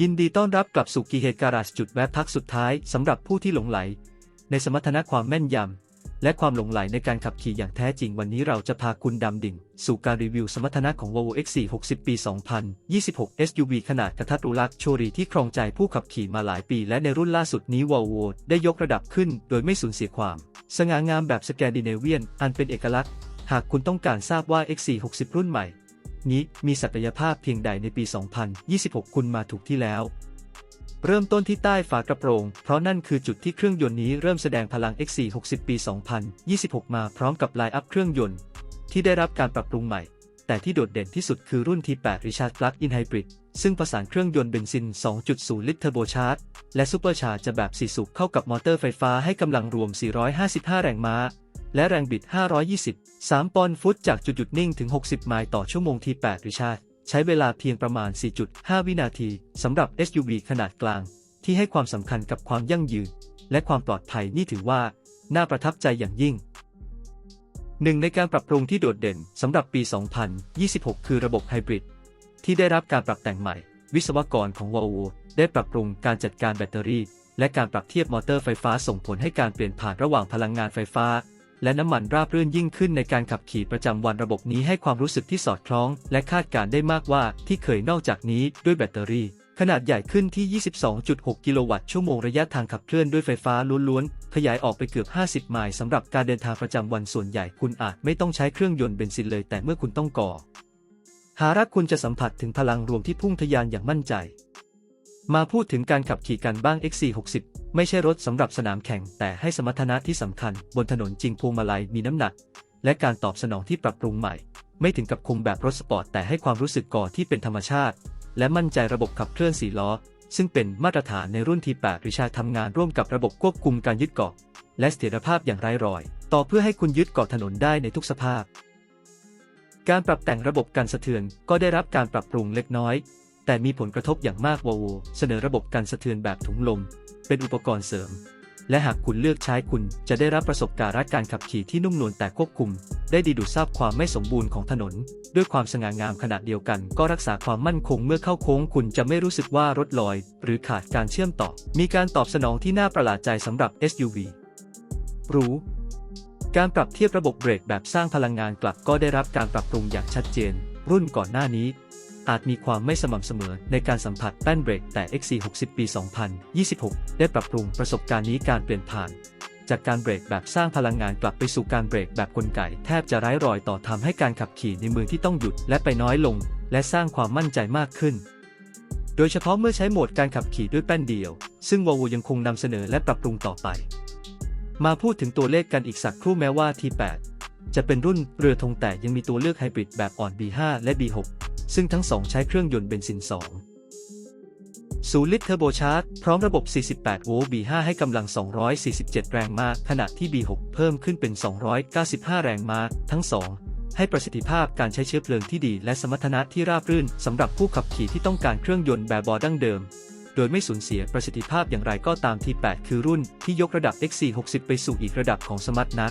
ยินดีต้อนรับกลับสู่กีเฮการาจจุดแวะพักสุดท้ายสำหรับผู้ที่หลงไหล ในสมรรถนะความแม่นยำ และความหลงไหลในการขับขี่อย่างแท้จริงวันนี้เราจะพาคุณดำดิ่ง สู่การรีวิวสมรรถนะของ Volvo XC60 ปี 2026 SUV ขนาดกระทัดรัดโชรีที่ครองใจผู้ขับขี่มาหลายปี และในรุ่นล่าสุดนี้ Volvo ได้ยกระดับขึ้น โดยไม่สูญเสียความ สง่างามแบบสแกนดิเนเวียน อันเป็นเอกลักษณ์ หากคุณต้องการทราบว่า XC60 รุ่นใหม่ นี้มีศักยภาพเพียงใดในปี 2026 คุณมาถูกที่แล้ว เริ่มต้นที่ใต้ฝากระโปรง เพราะนั่นคือจุดที่เครื่องยนต์นี้เริ่มแสดงพลัง XC60 ปี 2026 มาพร้อมกับไลน์อัพเครื่องยนต์ ที่ได้รับการปรับปรุงใหม่ แต่ที่โดดเด่นที่สุดคือรุ่น T8 Recharge Plug-in Hybrid ซึ่งผสานเครื่องยนต์เบนซิน 2.0 ลิตรเทอร์โบชาร์จ และซูเปอร์ชาร์จแบบ4สูบเข้ากับมอเตอร์ไฟฟ้าให้กำลังรวม 455 แรงม้า และแรงบิด 520 3ปอนด์ฟุตจากจุดหยุดนิ่งถึง 60 ไมล์ต่อชั่วโมง T8 Recharge ใช้เวลาเพียงประมาณ 4.5 วินาทีสำหรับ SUV ขนาดกลาง ที่ให้ความสำคัญกับความยั่งยืน และความปลอดภัยนี่ถือว่า น่าประทับใจอย่างยิ่งหนึ่งในการปรับปรุงที่โดดเด่นสำหรับปี 2026 คือระบบไฮบริดที่ได้รับการปรับแต่งใหม่ วิศวกรของ Volvo ได้ปรับปรุงการจัดการแบตเตอรี่ และการปรับเทียบมอเตอร์ไฟฟ้าส่งผลให้การเปลี่ยนผ่านระหว่างพลังงานไฟฟ้า และน้ำมันราบรื่นยิ่งขึ้นในการขับขี่ประจำวันระบบนี้ให้ความรู้สึกที่สอดคล้อง และคาดการได้มากว่าที่เคยนอกจากนี้ด้วยแบตเตอรี่ ขนาดใหญ่ขึ้นที่ 22.6 กิโลวัตต์ชั่วโมงระยะทางขับเคลื่อนด้วยไฟฟ้าล้วนๆ ขยายออกไปเกือบ 50 ไมล์สำหรับการเดินทางประจำวันส่วนใหญ่คุณอาจไม่ต้องใช้เครื่องยนต์เบนซินเลยแต่เมื่อคุณต้องก่อหารักคุณจะสัมผัสถึงพลังรวมที่พุ่งทะยานอย่างมั่นใจ มาพูดถึงการขับขี่กันบ้าง XC60 ไม่ใช่รถสำหรับสนามแข่ง แต่ให้สมรรถนะที่สำคัญ บนถนนจริงพวงมาลัยมีน้ำหนัก และการตอบสนองที่ปรับปรุงใหม่ ไม่ถึงกับคงแบบรถสปอร์ต แต่ให้ความรู้สึกก่อที่เป็นธรรมชาติ และมั่นใจระบบขับเคลื่อน4ล้อ ซึ่งเป็นมาตรฐานในรุ่น T8 ริชาทำงานร่วมกับระบบควบคุมการยึดเกาะ และเสถียรภาพอย่างไร้รอย ต่อเพื่อให้คุณยึดเกาะถนนได้ในทุกสภาพ การปรับแต่งระบบการสะเทือนก็ได้รับการปรับปรุงเล็กน้อย แต่มีผลกระทบอย่างมากวอลโวเสนอระบบการสะเทือนแบบถุงลม เป็นอุปกรณ์เสริม และหากคุณเลือกใช้คุณจะได้รับประสบการณ์การขับขี่ที่นุ่มนวลแต่ควบคุม ได้ดีดูทราบความไม่สมบูรณ์ของถนน ด้วยความสง่างามขนาดเดียวกัน ก็รักษาความมั่นคงเมื่อเข้าโค้งคุณจะไม่รู้สึกว่ารถลอย หรือขาดการเชื่อมต่อ มีการตอบสนองที่น่าประหลาดใจสำหรับ SUV รู้การปรับเทียบระบบเบรกแบบสร้างพลังงานกลับก็ได้รับการปรับปรุงอย่างชัดเจน รุ่นก่อนหน้านี้ อาจมีความไม่สม่ำเสมอในการสัมผัสแป้นเบรกแต่ XC60 ปี 2026 ได้ปรับปรุงประสบการณ์นี้การเปลี่ยนผ่านจากการเบรกแบบสร้างพลังงานกลับไปสู่การเบรกแบบกลไก แทบจะไร้รอยต่อทำให้การขับขี่ในมือที่ต้องหยุดและไปน้อยลง และสร้างความมั่นใจมากขึ้น โดยเฉพาะเมื่อใช้โหมดการขับขี่ด้วยแป้นเดียว ซึ่ง Volvo ยังคงนำเสนอและปรับปรุงต่อไป มาพูดถึงตัวเลขกันอีกสักครู่แม้ว่า T8 จะเป็นรุ่นเรือธงแต่ยังมีตัวเลือกไฮบริดแบบอ่อน B5 และ B6 ซึ่งทั้งสองใช้เครื่องยนต์เบนซิน2สูลิตรเทอร์โบชาร์จ พร้อมระบบ 48 โวลต์ B5 ให้กำลัง 247 แรงม้าขณะที่ B6 เพิ่มขึ้นเป็น 295 แรงม้าทั้งสองให้ประสิทธิภาพการใช้เชื้อเพลิงที่ดีและสมรรถนะที่ราบรื่นสำหรับผู้ขับขี่ที่ต้องการเครื่องยนต์แบบบอดั้งเดิม โดยไม่สูญเสียประสิทธิภาพอย่างไรก็ตาม T8 คือรุ่นที่ยกระดับ XC60 ไปสู่อีกระดับของสมรรถนะ